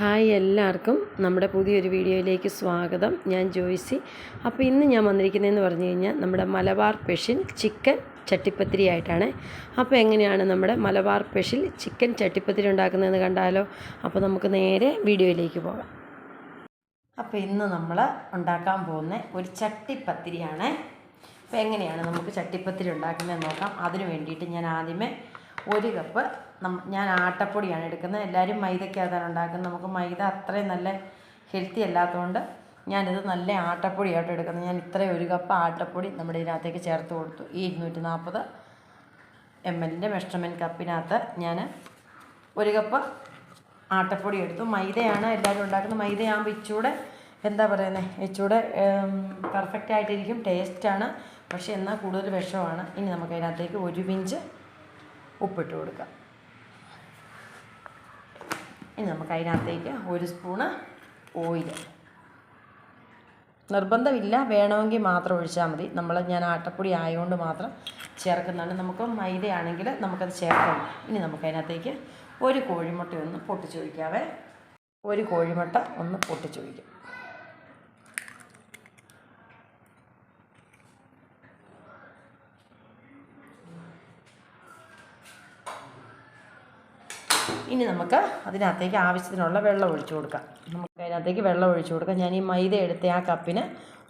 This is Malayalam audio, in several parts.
ഹായ് എല്ലാവർക്കും നമ്മുടെ പുതിയൊരു വീഡിയോയിലേക്ക് സ്വാഗതം. ഞാൻ ജോയ്സി. അപ്പോൾ ഇന്ന് ഞാൻ വന്നിരിക്കുന്നതെന്ന് പറഞ്ഞു കഴിഞ്ഞാൽ നമ്മുടെ മലബാർ സ്പെഷ്യൽ ചിക്കൻ ചട്ടിപ്പത്തിരി ആയിട്ടാണ്. അപ്പോൾ എങ്ങനെയാണ് നമ്മുടെ മലബാർ സ്പെഷ്യൽ ചിക്കൻ ചട്ടിപ്പത്തിരി ഉണ്ടാക്കുന്നതെന്ന് കണ്ടാലോ? അപ്പോൾ നമുക്ക് നേരെ വീഡിയോയിലേക്ക് പോകാം. അപ്പോൾ ഇന്ന് നമ്മൾ ഉണ്ടാക്കാൻ പോകുന്ന ഒരു ചട്ടിപ്പത്തിരിയാണ്. അപ്പോൾ എങ്ങനെയാണ് നമുക്ക് ചട്ടിപ്പത്തിരി ഉണ്ടാക്കുന്നതെന്ന് നോക്കാം. അതിന് വേണ്ടിയിട്ട് ഞാൻ ആദ്യമേ ഒരു കപ്പ് ഞാൻ ആട്ടപ്പൊടിയാണ് എടുക്കുന്നത്. എല്ലാവരും മൈദയ്ക്കകത്താണ് ഉണ്ടാക്കുന്നത്. നമുക്ക് മൈദ അത്രയും നല്ല ഹെൽത്തി അല്ലാത്തതുകൊണ്ട് ഞാനിത് നല്ല ആട്ടപ്പൊടിയായിട്ട് എടുക്കുന്നത്. ഞാൻ ഇത്രയും ഒരു കപ്പ് ആട്ടപ്പൊടി നമ്മുടെ ഇതിനകത്തേക്ക് ചേർത്ത് കൊടുത്തു. ഈ ഇരുന്നൂറ്റി നാൽപ്പത് എം എല്ലിന്റെ മെഷർമെന്റ് കപ്പിനകത്ത് ഞാൻ ഒരു കപ്പ് ആട്ടപ്പൊടി എടുത്തു. മൈദയാണ് എല്ലാവരും ഉണ്ടാക്കുന്നത്. മൈദയാകുമ്പോൾ ഇച്ചൂടെ എന്താ പറയുന്നത് ഇച്ചൂടെ പെർഫെക്റ്റ് ആയിട്ടിരിക്കും. ടേസ്റ്റാണ് പക്ഷേ എന്നാൽ കൂടുതൽ വിഷമാണ്. ഇനി നമുക്ക് അതിനകത്തേക്ക് ഒരു പിഞ്ച് ഉപ്പിട്ട് കൊടുക്കാം. ഇനി നമുക്ക് അതിനകത്തേക്ക് ഒരു സ്പൂണ് ഓയിൽ നിർബന്ധമില്ല വേണമെങ്കിൽ മാത്രം ഒഴിച്ചാൽ മതി. നമ്മൾ ഞാൻ ആട്ടപ്പൊടി ആയതുകൊണ്ട് മാത്രം ചേർക്കുന്നതാണ്. നമുക്ക് മൈദയാണെങ്കിൽ നമുക്കത് ചേർക്കണം ഇനി നമുക്ക് അതിനകത്തേക്ക് ഒരു കോഴിമുട്ട ഒന്ന് പൊട്ടിച്ചൊഴിക്കാവേ ഒരു കോഴിമുട്ട ഒന്ന് പൊട്ടിച്ചൊഴിക്കാം ഇനി നമുക്ക് അതിനകത്തേക്ക് ആവശ്യത്തിനുള്ള വെള്ളം ഒഴിച്ചു കൊടുക്കാം. നമുക്ക് അതിനകത്തേക്ക് വെള്ളം ഒഴിച്ചു കൊടുക്കാം. ഞാൻ ഈ മൈദ എടുത്ത ആ കപ്പിന്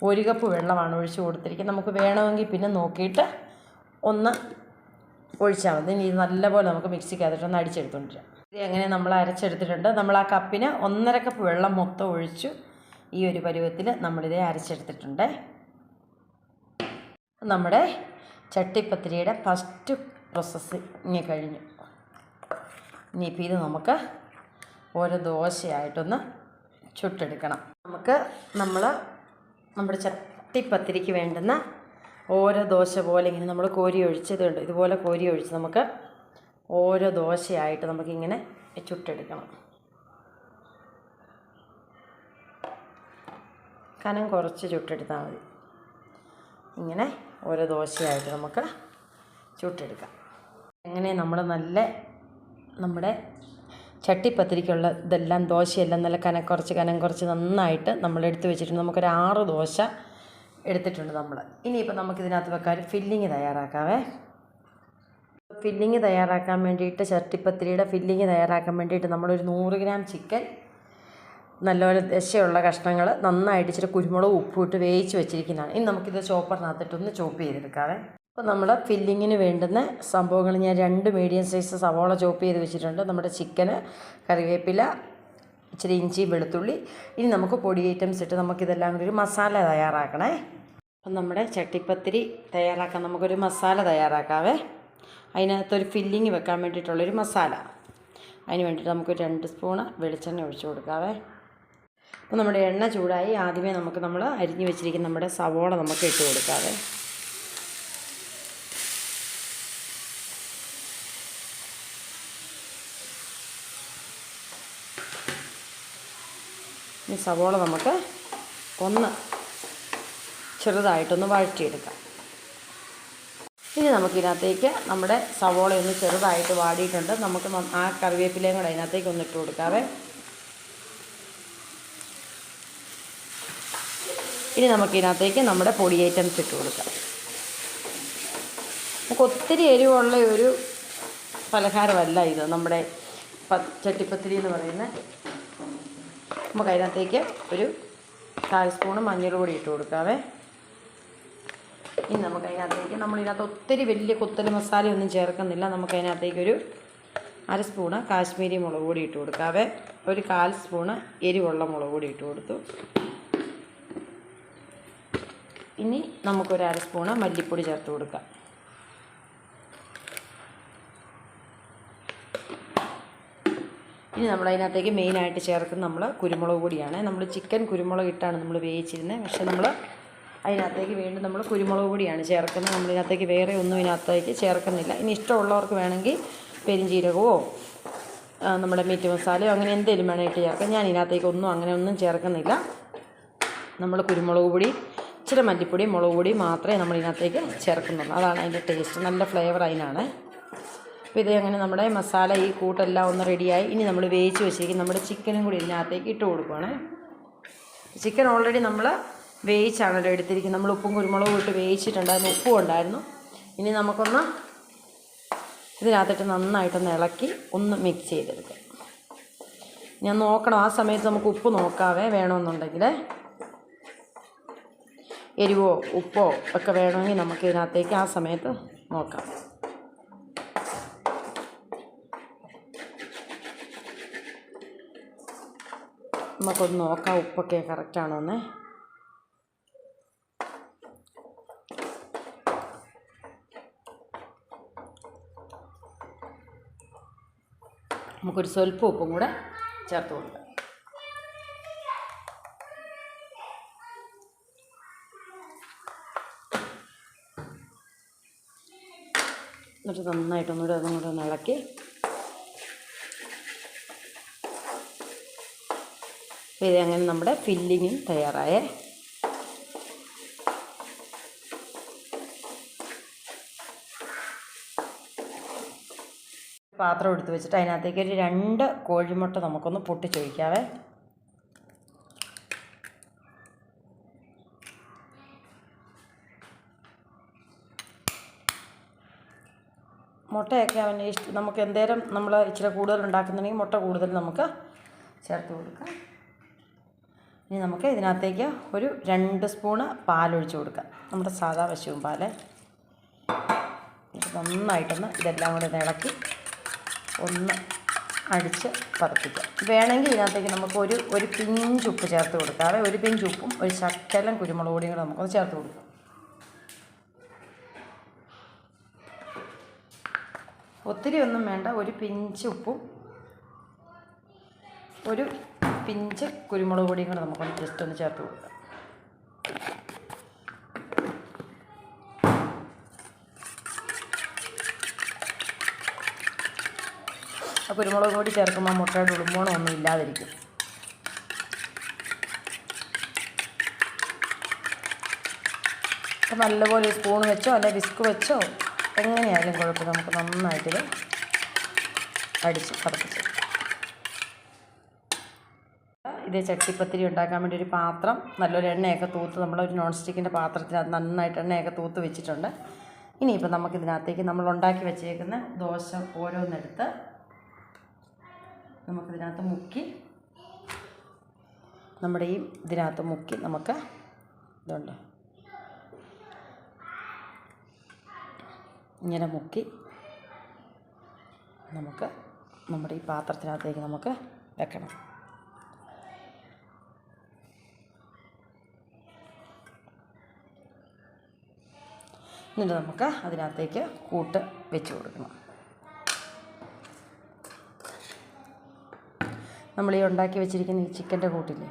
ഒരു കപ്പ് വെള്ളമാണ് ഒഴിച്ചു കൊടുത്തിരിക്കുന്നത്. നമുക്ക് വേണമെങ്കിൽ പിന്നെ നോക്കിയിട്ട് ഒന്ന് ഒഴിച്ചാൽ മതി. ഇനി നല്ലപോലെ നമുക്ക് മിക്സിക്കകത്തിട്ട് ഒന്ന് അടിച്ചെടുത്തോണ്ടിരാം. ഇത് എങ്ങനെ നമ്മൾ അരച്ചെടുത്തിട്ടുണ്ട്? നമ്മൾ ആ കപ്പിന് ഒന്നര കപ്പ് വെള്ളം മൊത്തം ഒഴിച്ചു ഈ ഒരു പരുവത്തിൽ നമ്മളിതേ അരച്ചെടുത്തിട്ടുണ്ട്. നമ്മുടെ ചട്ടിപ്പത്തിരിയുടെ ഫസ്റ്റ് പ്രോസസ്സിങ് കഴിഞ്ഞു. ഇനിയിപ്പോൾ ഇത് നമുക്ക് ഓരോ ദോശയായിട്ടൊന്ന് ചുട്ടെടുക്കണം. നമുക്ക് നമ്മൾ നമ്മുടെ ചട്ടിപ്പത്തിരിക്ക് വേണ്ടുന്ന ഓരോ ദോശ പോലെ ഇങ്ങനെ നമ്മൾ കോരി ഒഴിച്ചതുണ്ട് ഇതുപോലെ കോരി ഒഴിച്ച് നമുക്ക് ഓരോ ദോശയായിട്ട് നമുക്കിങ്ങനെ ചുട്ടെടുക്കണം. കനം കുറച്ച് ചുട്ടെടുത്താൽ മതി. ഇങ്ങനെ ഓരോ ദോശയായിട്ട് നമുക്ക് ചുട്ടെടുക്കാം. എങ്ങനെ നമ്മൾ നല്ല നമ്മുടെ ചട്ടിപ്പത്തിരിക്കുള്ള ഇതെല്ലാം ദോശയെല്ലാം നല്ല കനം കുറച്ച് കനം കുറച്ച് നന്നായിട്ട് നമ്മൾ എടുത്ത് വെച്ചിട്ടുണ്ട്. നമുക്കൊരു ആറ് ദോശ എടുത്തിട്ടുണ്ട് നമ്മൾ. ഇനിയിപ്പോൾ നമുക്കിതിനകത്ത് വെക്കാൻ ഫില്ലിങ് തയ്യാറാക്കാവേ. ഫില്ലിങ് തയ്യാറാക്കാൻ വേണ്ടിയിട്ട് ചട്ടിപ്പത്തിരിയുടെ ഫില്ലിങ് തയ്യാറാക്കാൻ വേണ്ടിയിട്ട് നമ്മളൊരു നൂറ് ഗ്രാം ചിക്കൻ നല്ലപോലെ ദശയുള്ള കഷ്ണങ്ങൾ നന്നായിട്ട് ഇച്ചിരി കുരുമുളക് ഉപ്പ് ഇട്ട് വേവിച്ച് വെച്ചിരിക്കുന്നതാണ്. ഇനി നമുക്കിത് ചോപ്പറിനകത്തിട്ടൊന്ന് ചോപ്പ് ചെയ്തെടുക്കാവേ. അപ്പോൾ നമ്മൾ ഫില്ലിങ്ങിന് വേണ്ടുന്ന സംഭവങ്ങൾ ഞാൻ രണ്ട് മീഡിയം സൈസ് സവോള ചോപ്പ് ചെയ്ത് വെച്ചിട്ടുണ്ട്. നമ്മുടെ ചിക്കന് കറിവേപ്പില ഇച്ചിരി ഇഞ്ചി വെളുത്തുള്ളി. ഇനി നമുക്ക് പൊടി ഐറ്റംസ് ഇട്ട് നമുക്കിതെല്ലാം കൂടി ഒരു മസാല തയ്യാറാക്കണേ. അപ്പം നമ്മുടെ ചട്ടിപ്പത്തിരി തയ്യാറാക്കാൻ നമുക്കൊരു മസാല തയ്യാറാക്കാവേ. അതിനകത്തൊരു ഫില്ലിങ് വെക്കാൻ വേണ്ടിയിട്ടുള്ളൊരു മസാല. അതിന് വേണ്ടിയിട്ട് നമുക്ക് രണ്ട് സ്പൂണ് വെളിച്ചെണ്ണ ഒഴിച്ചു കൊടുക്കാവേ. അപ്പോൾ നമ്മുടെ എണ്ണ ചൂടായി ആദ്യമേ നമുക്ക് നമ്മൾ അരിഞ്ഞു വെച്ചിരിക്കുന്ന നമ്മുടെ സവോള നമുക്ക് ഇട്ട് കൊടുക്കാവേ. ഈ സവോള നമുക്ക് ഒന്ന് ചെറുതായിട്ടൊന്ന് വഴറ്റിയെടുക്കാം. ഇനി നമുക്കിതിനകത്തേക്ക് നമ്മുടെ സവോള ഒന്ന് ചെറുതായിട്ട് വാടിയിട്ടുണ്ട്. നമുക്ക് ആ കറിവേപ്പിലയും കൂടെ അതിനകത്തേക്ക് ഒന്ന് ഇട്ട് കൊടുക്കാവേ. ഇനി നമുക്കിതിനകത്തേക്ക് നമ്മുടെ പൊടി ഐറ്റംസ് ഇട്ട് കൊടുക്കാം. നമുക്ക് ഒത്തിരി എരിവുള്ള ഒരു പലഹാരമല്ല ഇത്. നമ്മുടെ ചട്ടിപ്പത്തിരി എന്ന് പറയുന്നത് നമുക്ക് അതിനകത്തേക്ക് ഒരു കാൽ സ്പൂണ് മഞ്ഞൾ പൊടി ഇട്ട് കൊടുക്കാവേ. ഇനി നമുക്ക് അതിനകത്തേക്ക് നമ്മളിതിനകത്ത് ഒത്തിരി വലിയ കുത്തൽ മസാലയൊന്നും ചേർക്കുന്നില്ല. നമുക്ക് അതിനകത്തേക്കൊരു അര സ്പൂണ് കാശ്മീരി മുളക് പൊടി ഇട്ട് കൊടുക്കാവേ. ഒരു കാൽ സ്പൂണ് എരിവുള്ള മുളക് പൊടി ഇട്ട് കൊടുത്തു. ഇനി നമുക്കൊരു അര സ്പൂണ് മല്ലിപ്പൊടി ചേർത്ത് കൊടുക്കാം. ഇനി നമ്മൾ അതിനകത്തേക്ക് മെയിനായിട്ട് ചേർക്കുന്ന നമ്മൾ കുരുമുളക് പൊടിയാണ്. നമ്മൾ ചിക്കൻ കുരുമുളക് ഇട്ടാണ് നമ്മൾ വേവിച്ചിരുന്നത് പക്ഷേ നമ്മൾ അതിനകത്തേക്ക് വീണ്ടും നമ്മൾ കുരുമുളക് പൊടിയാണ് ചേർക്കുന്നത്. നമ്മളിതിനകത്തേക്ക് വേറെ ഒന്നും ഇതിനകത്തേക്ക് ചേർക്കുന്നില്ല. ഇനി ഇഷ്ടമുള്ളവർക്ക് വേണമെങ്കിൽ പെരിഞ്ചീരകമോ നമ്മുടെ മീറ്റ് മസാലയോ അങ്ങനെ എന്തെങ്കിലും വേണമെങ്കിൽ ചേർക്കാം. ഞാൻ ഇതിനകത്തേക്ക് ഒന്നും അങ്ങനെ ഒന്നും ചേർക്കുന്നില്ല. നമ്മൾ കുരുമുളക് പൊടി ഇച്ചിരി മല്ലിപ്പൊടി മുളക് പൊടി മാത്രമേ നമ്മൾ ഇതിനകത്തേക്ക് ചേർക്കുന്നുള്ളൂ. അതാണ് അതിന്റെ ടേസ്റ്റ് നല്ല ഫ്ലേവർ അതിനാണ്. അപ്പോൾ ഇത് അങ്ങനെ നമ്മുടെ മസാല ഈ കൂട്ടെല്ലാം ഒന്ന് റെഡിയായി. ഇനി നമ്മൾ വേവിച്ച് വെച്ചിരിക്കും നമ്മുടെ ചിക്കനും കൂടി ഇതിനകത്തേക്ക് ഇട്ട് കൊടുക്കുകയാണ് ചിക്കൻ ഓൾറെഡി നമ്മൾ വേവിച്ചാണല്ലോ എടുത്തിരിക്കുന്നത്. നമ്മൾ ഉപ്പും കുരുമുളകും ഇട്ട് വേവിച്ചിട്ടുണ്ട്. അതിന് ഉപ്പും ഉണ്ടായിരുന്നു. ഇനി നമുക്കൊന്ന് ഇതിനകത്തിട്ട് നന്നായിട്ടൊന്ന് ഇളക്കി ഒന്ന് മിക്സ് ചെയ്തെടുക്കാം. ഞാൻ നോക്കണം. ആ സമയത്ത് നമുക്ക് ഉപ്പ് നോക്കാവേ വേണമെന്നുണ്ടെങ്കിൽ. എരിവോ ഉപ്പോ ഒക്കെ വേണമെങ്കിൽ നമുക്ക് ഇതിനകത്തേക്ക് ആ സമയത്ത് നോക്കാം. നമുക്കൊന്ന് നോക്കാം ഉപ്പൊക്കെ കറക്റ്റാണോ എന്നേ നമുക്കൊരു സ്വല്പം ഉപ്പും കൂടെ ചേർത്ത് കൊടുക്കാം. എന്നിട്ട് നന്നായിട്ടൊന്നുകൂടെ അതും കൂടെ ഒന്ന് ഇളക്കി ഇത് അങ്ങനെ നമ്മുടെ ഫില്ലിങ്ങും തയ്യാറായേ. പാത്രം എടുത്ത് വെച്ചിട്ട് അതിനകത്തേക്ക് ഒരു രണ്ട് കോഴിമുട്ട നമുക്കൊന്ന് പൊട്ടിച്ചൊഴിക്കാവേ. മുട്ടയൊക്കെ അവന് ഇഷ്ടം നമുക്ക് എന്തേലും നമ്മൾ ഇച്ചിരി കൂടുതൽ ഉണ്ടാക്കുന്നുണ്ടെങ്കിൽ മുട്ട കൂടുതൽ നമുക്ക് ചേർത്ത് കൊടുക്കാം. ഇനി നമുക്ക് ഇതിനകത്തേക്ക് ഒരു രണ്ട് സ്പൂണ് പാലൊഴിച്ച് കൊടുക്കാം. നമ്മുടെ സാധാ പശുവും പാൽ നന്നായിട്ടൊന്ന് ഇതെല്ലാം കൂടെ ഇളക്കി ഒന്ന് അടിച്ച് പതപ്പിക്കാം. വേണമെങ്കിൽ ഇതിനകത്തേക്ക് നമുക്ക് ഒരു ഒരു പിഞ്ച് ഉപ്പ് ചേർത്ത് കൊടുക്കാവേ ഒരു പിഞ്ച് ഉപ്പും ഒരു ശക്കലം കുരുമുളക് പൊടിയും കൂടെ നമുക്കൊന്ന് ചേർത്ത് കൊടുക്കാം. ഒത്തിരി ഒന്നും വേണ്ട ഒരു പിഞ്ച് ഉപ്പും ഒരു പിഞ്ച് കുരുമുളക് പൊടിയും കൂടെ നമുക്കൊന്ന് ജസ്റ്റ് ഒന്ന് ചേർത്ത് കൊടുക്കാം. ആ കുരുമുളക് പൊടി ചേർക്കുമ്പോൾ മുട്ടയുടെ ഉളുമ്പോണം ഒന്നും ഇല്ലാതിരിക്കും. അപ്പം നല്ലപോലെ സ്പൂൺ വെച്ചോ അല്ലെ വിസ്ക് വെച്ചോ എങ്ങനെയായാലും കുഴപ്പം നമുക്ക് നന്നായിട്ടിത് അടിച്ച് പതപ്പിച്ച് ഇത് ചട്ടിപ്പത്തിരി ഉണ്ടാക്കാൻ വേണ്ടി ഒരു പാത്രം നല്ലൊരു എണ്ണയൊക്കെ തൂത്ത് നമ്മളൊരു നോൺ സ്റ്റിക്കിന്റെ പാത്രത്തിൽ അത് നന്നായിട്ട് എണ്ണയൊക്കെ തൂത്ത് വെച്ചിട്ടുണ്ട്. ഇനിയിപ്പോൾ നമുക്കിതിനകത്തേക്ക് നമ്മൾ ഉണ്ടാക്കി വെച്ചേക്കുന്ന ദോശ ഓരോന്നെടുത്ത് നമുക്കിതിനകത്ത് മുക്കി നമ്മുടെ ഈ ഇതിനകത്ത് മുക്കി നമുക്ക് ഇതുണ്ട്. ഇങ്ങനെ മുക്കി നമുക്ക് നമ്മുടെ ഈ പാത്രത്തിനകത്തേക്ക് നമുക്ക് വെക്കണം. എന്നിട്ട് നമുക്ക് അതിനകത്തേക്ക് കൂട്ട് വെച്ച് കൊടുക്കണം. നമ്മൾ ഈ ഉണ്ടാക്കി വെച്ചിരിക്കുന്ന ഈ ചിക്കന്റെ കൂട്ടില്ലേ?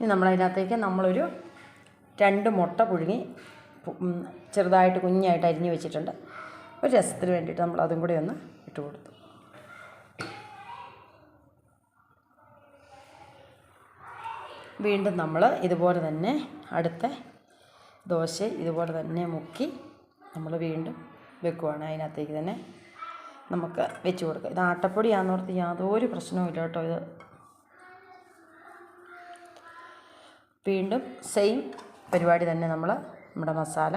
ഇനി നമ്മളതിനകത്തേക്ക് നമ്മളൊരു രണ്ട് മുട്ട പുഴുങ്ങി ചെറുതായിട്ട് കുഞ്ഞായിട്ട് അരിഞ്ഞ് വെച്ചിട്ടുണ്ട്. ഒരു രസത്തിന് വേണ്ടിയിട്ട് നമ്മൾ അതും കൂടി ഒന്ന് ഇട്ട് കൊടുത്തു. വീണ്ടും നമ്മൾ ഇതുപോലെ തന്നെ അടുത്ത ദോശ ഇതുപോലെ തന്നെ മുക്കി നമ്മൾ വീണ്ടും വെക്കുവാണ്. അതിനകത്തേക്ക് തന്നെ നമുക്ക് വെച്ച് കൊടുക്കുക ഇത് ആട്ടപ്പൊടിയാണെന്നോർത്ത് യാതൊരു പ്രശ്നവും ഇല്ല കേട്ടോ ഇത്. വീണ്ടും സെയിം പരിപാടി തന്നെ നമ്മൾ നമ്മുടെ മസാല.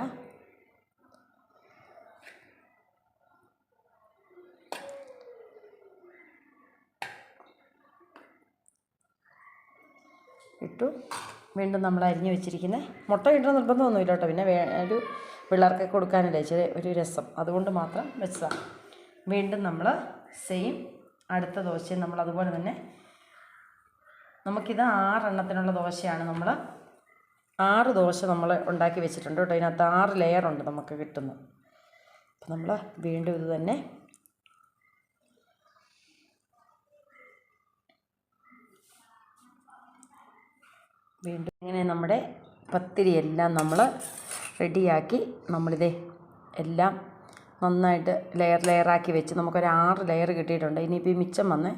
ഇട്ടു. വീണ്ടും നമ്മൾ അരിഞ്ഞു വെച്ചിരിക്കുന്ന മുട്ട ഇടണം നിർബന്ധമൊന്നുമില്ല കേട്ടോ. പിന്നെ വേ ഒരു പിള്ളേർക്ക് കൊടുക്കാനല്ലേ ചെറിയ ഒരു രസം. അതുകൊണ്ട് മാത്രം വെച്ചതാണ് വീണ്ടും നമ്മൾ സെയിം അടുത്ത ദോശയും നമ്മൾ അതുപോലെ തന്നെ നമുക്കിത് ആറെണ്ണത്തിനുള്ള ദോശയാണ് നമ്മൾ ആറ് ദോശ നമ്മൾ ഉണ്ടാക്കി വെച്ചിട്ടുണ്ട് കേട്ടോ. ഇതിനകത്ത് ആറ് ഉണ്ട് നമുക്ക് കിട്ടുന്നത്. അപ്പം നമ്മൾ വീണ്ടും ഇത് തന്നെ വീണ്ടും ഇങ്ങനെ നമ്മുടെ പത്തിരി എല്ലാം നമ്മൾ റെഡിയാക്കി നമ്മളിതേ എല്ലാം നന്നായിട്ട് ലെയർ ലെയറാക്കി വെച്ച് നമുക്കൊരു ആറ് ലെയർ കിട്ടിയിട്ടുണ്ട്. ഇനിയിപ്പോൾ ഈ മിച്ചം വന്ന്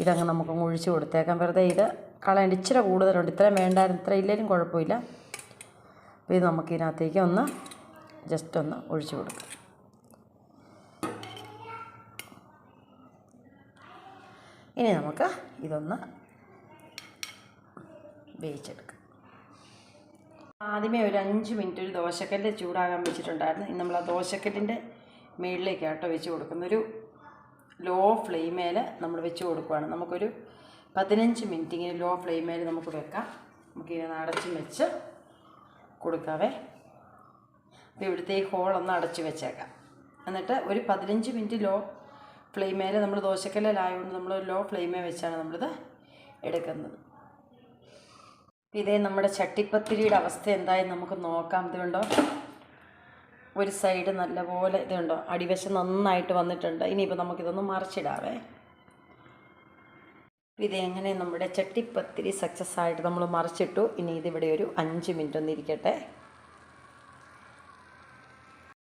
ഇതങ്ങ് നമുക്ക് ഒഴിച്ചു കൊടുത്തേക്കാം. വെറുതെ ഇത് കളയേണ്ട ഇച്ചിരി കൂടുതലുണ്ട്. ഇത്രയും വേണ്ടായിരുന്നു. ഇത്ര ഇല്ലെങ്കിലും കുഴപ്പമില്ല. അപ്പോൾ ഇത് നമുക്കിതിനകത്തേക്ക് ഒന്ന് ജസ്റ്റ് ഒന്ന് ഒഴിച്ചു കൊടുക്കാം. ഇനി നമുക്ക് ഇതൊന്ന് വേവിച്ചെടുക്കാം. ആദ്യമേ ഒരു അഞ്ച് മിനിറ്റ് ഒരു ദോശക്കല്ല് ചൂടാകാൻ വെച്ചിട്ടുണ്ടായിരുന്നു. ഇനി നമ്മൾ ആ ദോശക്കല്ലിന്റെ മുകളിലേക്കാട്ടോ വെച്ച് കൊടുക്കുന്നൊരു ലോ ഫ്ലെയിമേൽ നമ്മൾ വെച്ച് കൊടുക്കുകയാണ് നമുക്കൊരു പതിനഞ്ച് മിനിറ്റ് ഇങ്ങനെ ലോ ഫ്ലെയിമേൽ നമുക്ക് വെക്കാം. നമുക്കിങ്ങനെ അടച്ചും വെച്ച് കൊടുക്കാവേ. അപ്പോൾ ഇവിടുത്തെ ഈ ഹോളൊന്ന് അടച്ച് വെച്ചേക്കാം. എന്നിട്ട് ഒരു പതിനഞ്ച് മിനിറ്റ് ലോ ഫ്ലെയിമേൽ നമ്മൾ ദോശക്കല്ലായതുകൊണ്ട് നമ്മൾ ലോ ഫ്ലെയിമേ വെച്ചാണ് നമ്മളിത് എടുക്കുന്നത്. ഇതേ നമ്മുടെ ചട്ടിപ്പത്തിരിയുടെ അവസ്ഥ എന്തായി നമുക്ക് നോക്കാം. ഇതുണ്ടോ ഒരു സൈഡ് നല്ലപോലെ ഇതുണ്ടോ അടിവശം നന്നായിട്ട് വന്നിട്ടുണ്ട്. ഇനിയിപ്പോൾ നമുക്കിതൊന്ന് മറിച്ചിടാവേ. ഇത് എങ്ങനെ നമ്മുടെ ചട്ടിപ്പത്തിരി സക്സസ് ആയിട്ട് നമ്മൾ മറിച്ചിട്ടു? ഇനി ഇതിവിടെ ഒരു അഞ്ച് മിനിറ്റ് ഒന്ന് ഇരിക്കട്ടെ.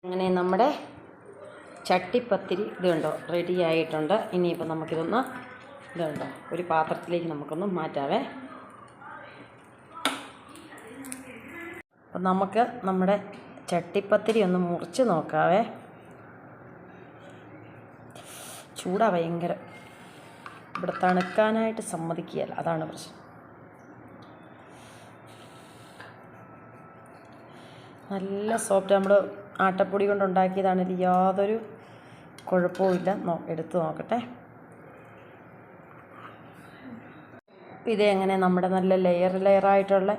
അങ്ങനെ നമ്മുടെ ചട്ടിപ്പത്തിരി ഇതുണ്ടോ റെഡി ആയിട്ടുണ്ട്. ഇനിയിപ്പോൾ നമുക്കിതൊന്ന് ഇതുണ്ടോ ഒരു പാത്രത്തിലേക്ക് നമുക്കൊന്ന് മാറ്റാവേ. അപ്പം നമുക്ക് നമ്മുടെ ചട്ടിപ്പത്തിരി ഒന്ന് മുറിച്ച് നോക്കാവേ. ചൂടാ ഭയങ്കര. ഇവിടെ തണുക്കാനായിട്ട് സമ്മതിക്കുകയല്ല. അതാണ് പ്രശ്നം. നല്ല സോഫ്റ്റ് നമ്മൾ ആട്ടപ്പൊടി കൊണ്ട് ഉണ്ടാക്കിയതാണെങ്കിൽ യാതൊരു കുഴപ്പവുമില്ല നോ എടുത്ത് നോക്കട്ടെ. ഇത് എങ്ങനെ നമ്മുടെ നല്ല ലെയർ ലെയറായിട്ടുള്ള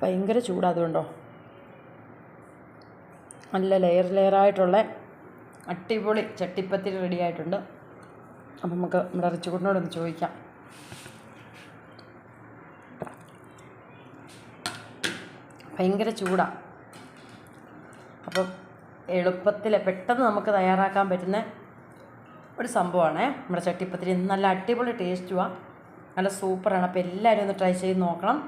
ഭയങ്കര ചൂടാതുകൊണ്ടോ നല്ല ലെയർ ലെയറായിട്ടുള്ള അടിപൊളി ചട്ടിപ്പത്തിരി റെഡി ആയിട്ടുണ്ട്. അപ്പം നമുക്ക് നമ്മുടെ റിച്ചുകുട്ടിനോടൊന്ന് ചോദിക്കാം. ഭയങ്കര ചൂടാണ് അപ്പം എളുപ്പത്തിൽ പെട്ടെന്ന് നമുക്ക് തയ്യാറാക്കാൻ പറ്റുന്ന ഒരു സംഭവമാണേ നമ്മുടെ ചട്ടിപ്പത്തിരി നല്ല അടിപൊളി ടേസ്റ്റുമാണ് നല്ല സൂപ്പറാണ്. അപ്പോൾ എല്ലാവരും ഒന്ന് ട്രൈ ചെയ്ത് നോക്കണം.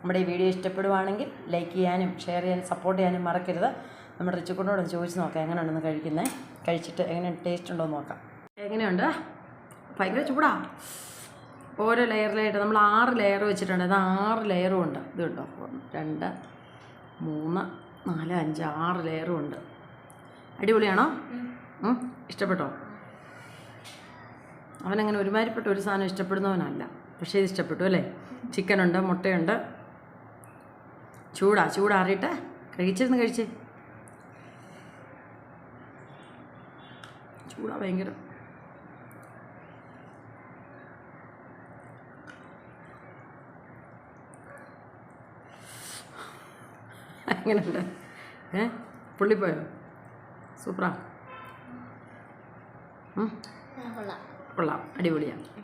നമ്മുടെ ഈ വീഡിയോ ഇഷ്ടപ്പെടുവാണെങ്കിൽ ലൈക്ക് ചെയ്യാനും ഷെയർ ചെയ്യാനും സപ്പോർട്ട് ചെയ്യാനും മറക്കരുത്. നമ്മുടെ റിച്ചുക്കുട്ടിനോടൊന്ന് ചോദിച്ച് നോക്കാം എങ്ങനെയാണെന്ന് കഴിക്കുന്നത് കഴിച്ചിട്ട് എങ്ങനെ ടേസ്റ്റ് ഉണ്ടോ എന്ന് നോക്കാം. എങ്ങനെയുണ്ട്? ഭയങ്കര ചൂടാ. ഓരോ ലെയറിലായിട്ട് നമ്മൾ ആറ് ലെയർ വെച്ചിട്ടുണ്ട്. അത് ആറ് ലെയറും ഉണ്ട്. ഇത് കേട്ടോ രണ്ട് മൂന്ന് നാല് അഞ്ച് ആറ് ലെയറും ഉണ്ട്. അടിപൊളിയാണോ? ഇഷ്ടപ്പെട്ടോ? അവനങ്ങനെ ഒരുമാതിരിപ്പെട്ട ഒരു സാധനം ഇഷ്ടപ്പെടുന്നവനല്ല. പക്ഷേ ഇത് ഇഷ്ടപ്പെട്ടു അല്ലേ? ചിക്കനുണ്ട് മുട്ടയുണ്ട്. ചൂടാ ചൂടാറിയിട്ട് കഴിച്ചിരുന്ന് കഴിച്ച്. ചൂടാ ഭയങ്കര. என்னடா ஏ புள்ளிப்பாயம் சூப்பரா. ம். கொள்ளலாம் அடிபொலியாக